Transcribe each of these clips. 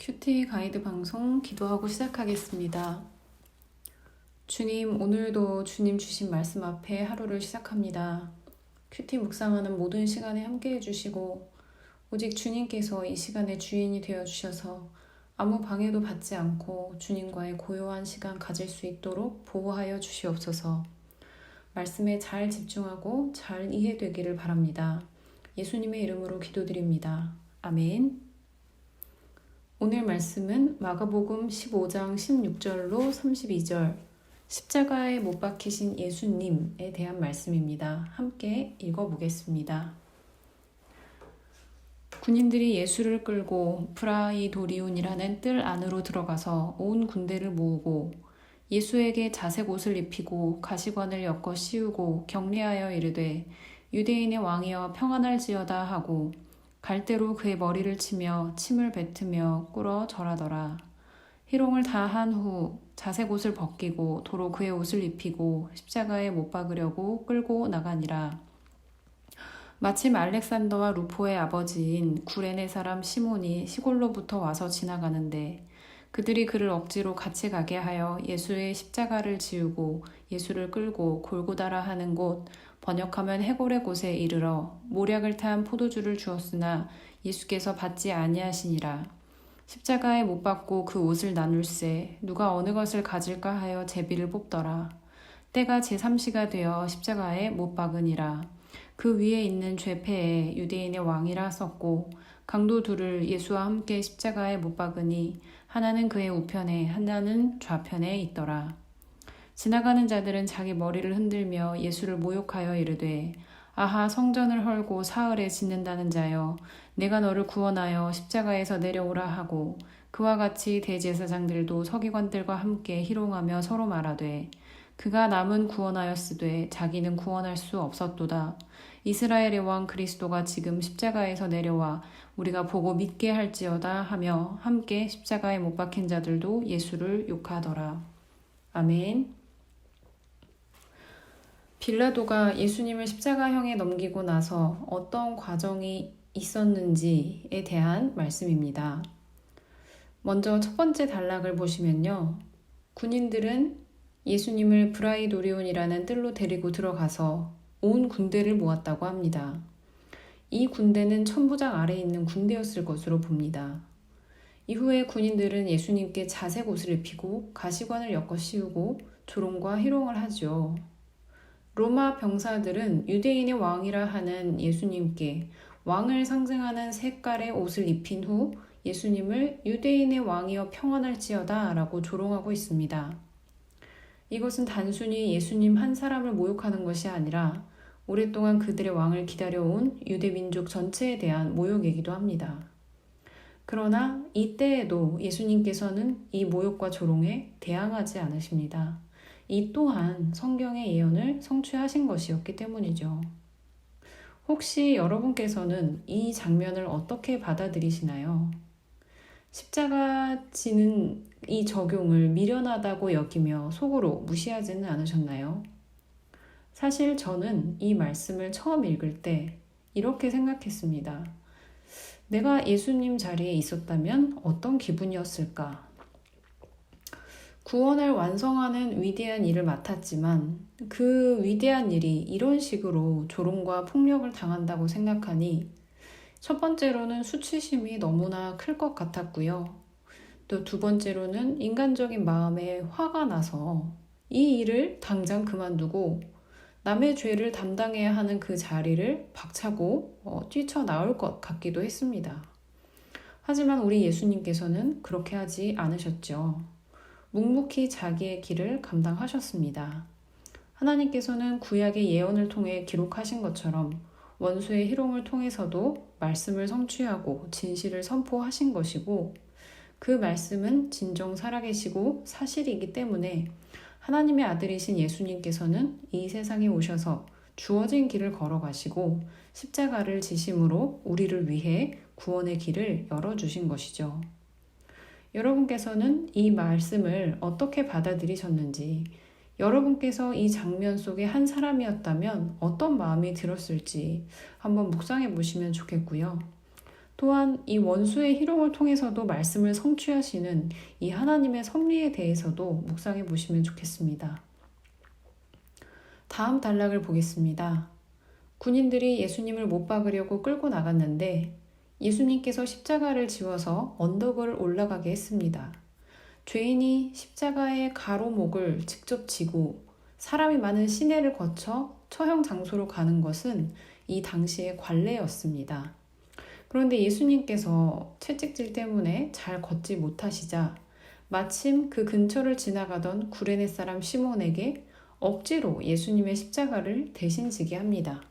큐티 가이드 방송 기도하고 시작하겠습니다. 주님, 오늘도 주님 주신 말씀 앞에 하루를 시작합니다. 큐티 묵상하는 모든 시간에 함께 해주시고, 오직 주님께서 이 시간의 주인이 되어 주셔서 아무 방해도 받지 않고 주님과의 고요한 시간 가질 수 있도록 보호하여 주시옵소서. 말씀에 잘 집중하고 잘 이해되기를 바랍니다. 예수님의 이름으로 기도드립니다. 아멘. 오늘 말씀은 마가복음 15장 16절로 32절 십자가에 못 박히신 예수님에 대한 말씀입니다. 함께 읽어보겠습니다. 군인들이 예수를 끌고 프라이도리온이라는 뜰 안으로 들어가서 온 군대를 모으고 예수에게 자색 옷을 입히고 가시관을 엮어 씌우고 격리하여 이르되 유대인의 왕이여 평안할지어다 하고 갈대로 그의 머리를 치며 침을 뱉으며 꿇어 절하더라. 희롱을 다 한 후 자색 옷을 벗기고 도로 그의 옷을 입히고 십자가에 못 박으려고 끌고 나가니라. 마침 알렉산더와 루포의 아버지인 구레네 사람 시몬이 시골로부터 와서 지나가는데 그들이 그를 억지로 같이 가게 하여 예수의 십자가를 지우고 예수를 끌고 골고다라 하는 곳 번역하면 해골의 곳에 이르러 모략을 탄 포도주를 주었으나 예수께서 받지 아니하시니라. 십자가에 못 박고 그 옷을 나눌세 누가 어느 것을 가질까 하여 제비를 뽑더라. 때가 제3시가 되어 십자가에 못 박으니라. 그 위에 있는 죄패에 유대인의 왕이라 썼고 강도 둘을 예수와 함께 십자가에 못 박으니 하나는 그의 우편에 하나는 좌편에 있더라. 지나가는 자들은 자기 머리를 흔들며 예수를 모욕하여 이르되 아하 성전을 헐고 사흘에 짓는다는 자여 내가 너를 구원하여 십자가에서 내려오라 하고 그와 같이 대제사장들도 서기관들과 함께 희롱하며 서로 말하되 그가 남은 구원하였으되 자기는 구원할 수 없었도다. 이스라엘의 왕 그리스도가 지금 십자가에서 내려와 우리가 보고 믿게 할지어다 하며 함께 십자가에 못 박힌 자들도 예수를 욕하더라. 아멘. 빌라도가 예수님을 십자가형에 넘기고 나서 어떤 과정이 있었는지에 대한 말씀입니다. 먼저 첫 번째 단락을 보시면요. 군인들은 예수님을 브라이도리온이라는 뜰로 데리고 들어가서 온 군대를 모았다고 합니다. 이 군대는 천부장 아래에 있는 군대였을 것으로 봅니다. 이후에 군인들은 예수님께 자색 옷을 입히고 가시관을 엮어 씌우고 조롱과 희롱을 하죠. 로마 병사들은 유대인의 왕이라 하는 예수님께 왕을 상징하는 색깔의 옷을 입힌 후 예수님을 유대인의 왕이여 평안할지어다 라고 조롱하고 있습니다. 이것은 단순히 예수님 한 사람을 모욕하는 것이 아니라 오랫동안 그들의 왕을 기다려온 유대 민족 전체에 대한 모욕이기도 합니다. 그러나 이때에도 예수님께서는 이 모욕과 조롱에 대항하지 않으십니다. 이 또한 성경의 예언을 성취하신 것이었기 때문이죠. 혹시 여러분께서는 이 장면을 어떻게 받아들이시나요? 십자가 지는 이 적용을 미련하다고 여기며 속으로 무시하지는 않으셨나요? 사실 저는 이 말씀을 처음 읽을 때 이렇게 생각했습니다. 내가 예수님 자리에 있었다면 어떤 기분이었을까? 구원을 완성하는 위대한 일을 맡았지만 그 위대한 일이 이런 식으로 조롱과 폭력을 당한다고 생각하니 첫 번째로는 수치심이 너무나 클 것 같았고요. 또 두 번째로는 인간적인 마음에 화가 나서 이 일을 당장 그만두고 남의 죄를 담당해야 하는 그 자리를 박차고 어, 뛰쳐나올 것 같기도 했습니다. 하지만 우리 예수님께서는 그렇게 하지 않으셨죠. 묵묵히 자기의 길을 감당하셨습니다. 하나님께서는 구약의 예언을 통해 기록하신 것처럼 원수의 희롱을 통해서도 말씀을 성취하고 진실을 선포하신 것이고 그 말씀은 진정 살아계시고 사실이기 때문에 하나님의 아들이신 예수님께서는 이 세상에 오셔서 주어진 길을 걸어가시고 십자가를 지심으로 우리를 위해 구원의 길을 열어주신 것이죠. 여러분께서는 이 말씀을 어떻게 받아들이셨는지 여러분께서 이 장면 속의 한 사람이었다면 어떤 마음이 들었을지 한번 묵상해 보시면 좋겠고요. 또한 이 원수의 희롱을 통해서도 말씀을 성취하시는 이 하나님의 섭리에 대해서도 묵상해 보시면 좋겠습니다. 다음 단락을 보겠습니다. 군인들이 예수님을 못 박으려고 끌고 나갔는데 예수님께서 십자가를 지워서 언덕을 올라가게 했습니다. 죄인이 십자가의 가로목을 직접 지고 사람이 많은 시내를 거쳐 처형 장소로 가는 것은 이 당시의 관례였습니다. 그런데 예수님께서 채찍질 때문에 잘 걷지 못하시자 마침 그 근처를 지나가던 구레네 사람 시몬에게 억지로 예수님의 십자가를 대신 지게 합니다.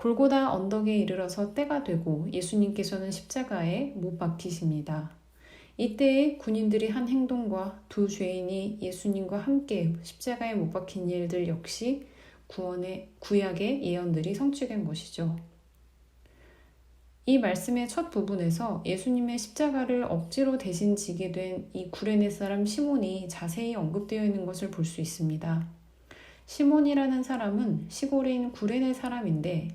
골고다 언덕에 이르러서 때가 되고 예수님께서는 십자가에 못 박히십니다. 이때에 군인들이 한 행동과 두 죄인이 예수님과 함께 십자가에 못 박힌 일들 역시 구원의 구약의 예언들이 성취된 것이죠. 이 말씀의 첫 부분에서 예수님의 십자가를 억지로 대신 지게 된 이 구레네 사람 시몬이 자세히 언급되어 있는 것을 볼 수 있습니다. 시몬이라는 사람은 시골인 구레네 사람인데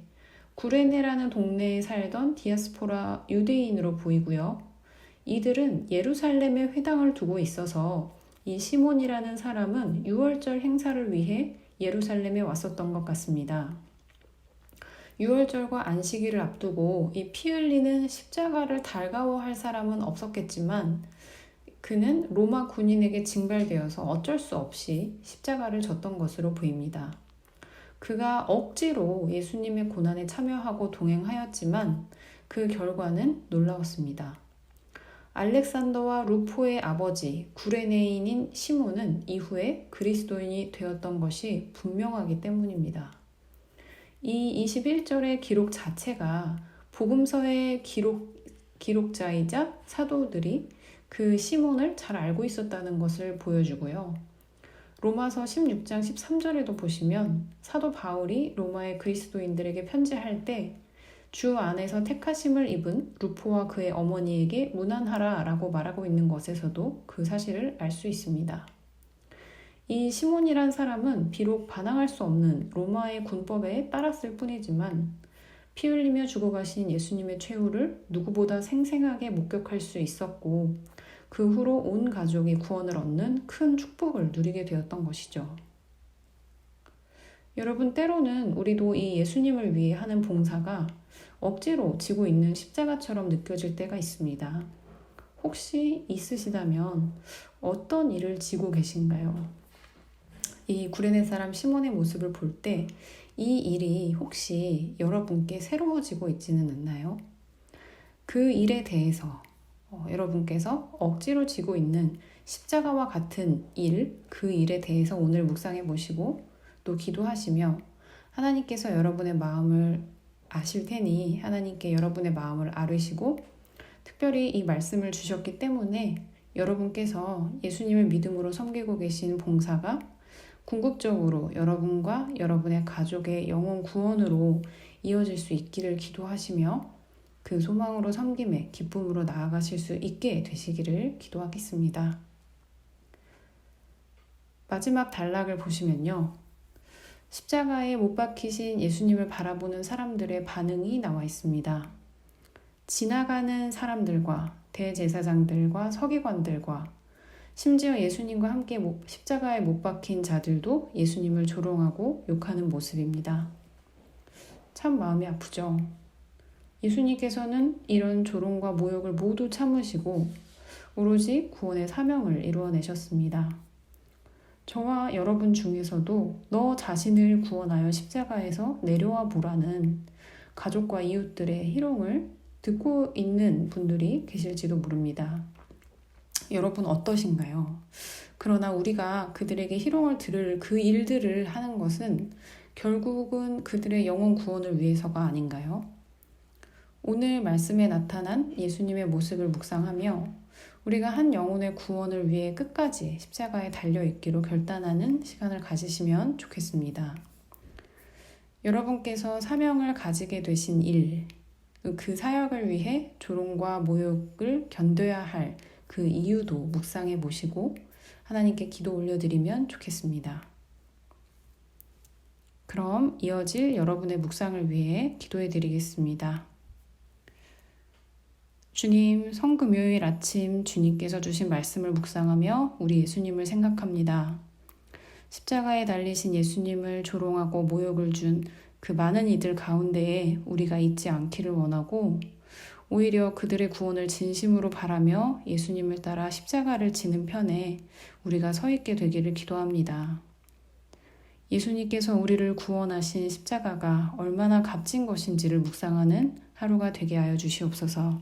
구레네라는 동네에 살던 디아스포라 유대인으로 보이고요. 이들은 예루살렘에 회당을 두고 있어서 이 시몬이라는 사람은 6월절 행사를 위해 예루살렘에 왔었던 것 같습니다. 6월절과 안식일을 앞두고 이 피 흘리는 십자가를 달가워할 사람은 없었겠지만 그는 로마 군인에게 징발되어서 어쩔 수 없이 십자가를 졌던 것으로 보입니다. 그가 억지로 예수님의 고난에 참여하고 동행하였지만 그 결과는 놀라웠습니다. 알렉산더와 루포의 아버지 구레네인인 시몬은 이후에 그리스도인이 되었던 것이 분명하기 때문입니다. 이 21절의 기록 자체가 복음서의 기록, 기록자이자 사도들이 그 시몬을 잘 알고 있었다는 것을 보여주고요. 로마서 16장 13절에도 보시면 사도 바울이 로마의 그리스도인들에게 편지할 때 주 안에서 택하심을 입은 루포와 그의 어머니에게 무난하라 라고 말하고 있는 것에서도 그 사실을 알 수 있습니다. 이 시몬이란 사람은 비록 반항할 수 없는 로마의 군법에 따랐을 뿐이지만 피 흘리며 죽어가신 예수님의 최후를 누구보다 생생하게 목격할 수 있었고 그 후로 온 가족이 구원을 얻는 큰 축복을 누리게 되었던 것이죠. 여러분, 때로는 우리도 이 예수님을 위해 하는 봉사가 억지로 지고 있는 십자가처럼 느껴질 때가 있습니다. 혹시 있으시다면 어떤 일을 지고 계신가요? 이 구레네 사람 시몬의 모습을 볼 때 이 일이 혹시 여러분께 새로워지고 있지는 않나요? 그 일에 대해서 어, 여러분께서 억지로 지고 있는 십자가와 같은 일, 그 일에 대해서 오늘 묵상해 보시고 또 기도하시며 하나님께서 여러분의 마음을 아실 테니 하나님께 여러분의 마음을 아르시고 특별히 이 말씀을 주셨기 때문에 여러분께서 예수님을 믿음으로 섬기고 계신 봉사가 궁극적으로 여러분과 여러분의 가족의 영혼 구원으로 이어질 수 있기를 기도하시며 그 소망으로 섬김에 기쁨으로 나아가실 수 있게 되시기를 기도하겠습니다. 마지막 단락을 보시면요. 십자가에 못 박히신 예수님을 바라보는 사람들의 반응이 나와 있습니다. 지나가는 사람들과 대제사장들과 서기관들과 심지어 예수님과 함께 십자가에 못 박힌 자들도 예수님을 조롱하고 욕하는 모습입니다. 참 마음이 아프죠. 예수님께서는 이런 조롱과 모욕을 모두 참으시고 오로지 구원의 사명을 이루어내셨습니다. 저와 여러분 중에서도 너 자신을 구원하여 십자가에서 내려와 보라는 가족과 이웃들의 희롱을 듣고 있는 분들이 계실지도 모릅니다. 여러분 어떠신가요? 그러나 우리가 그들에게 희롱을 들을 그 일들을 하는 것은 결국은 그들의 영혼 구원을 위해서가 아닌가요? 오늘 말씀에 나타난 예수님의 모습을 묵상하며 우리가 한 영혼의 구원을 위해 끝까지 십자가에 달려 있기로 결단하는 시간을 가지시면 좋겠습니다. 여러분께서 사명을 가지게 되신 일, 그 사역을 위해 조롱과 모욕을 견뎌야 할 그 이유도 묵상해 보시고 하나님께 기도 올려드리면 좋겠습니다. 그럼 이어질 여러분의 묵상을 위해 기도해 드리겠습니다. 주님, 성금요일 아침 주님께서 주신 말씀을 묵상하며 우리 예수님을 생각합니다. 십자가에 달리신 예수님을 조롱하고 모욕을 준 그 많은 이들 가운데에 우리가 있지 않기를 원하고 오히려 그들의 구원을 진심으로 바라며 예수님을 따라 십자가를 지는 편에 우리가 서 있게 되기를 기도합니다. 예수님께서 우리를 구원하신 십자가가 얼마나 값진 것인지를 묵상하는 하루가 되게 하여 주시옵소서.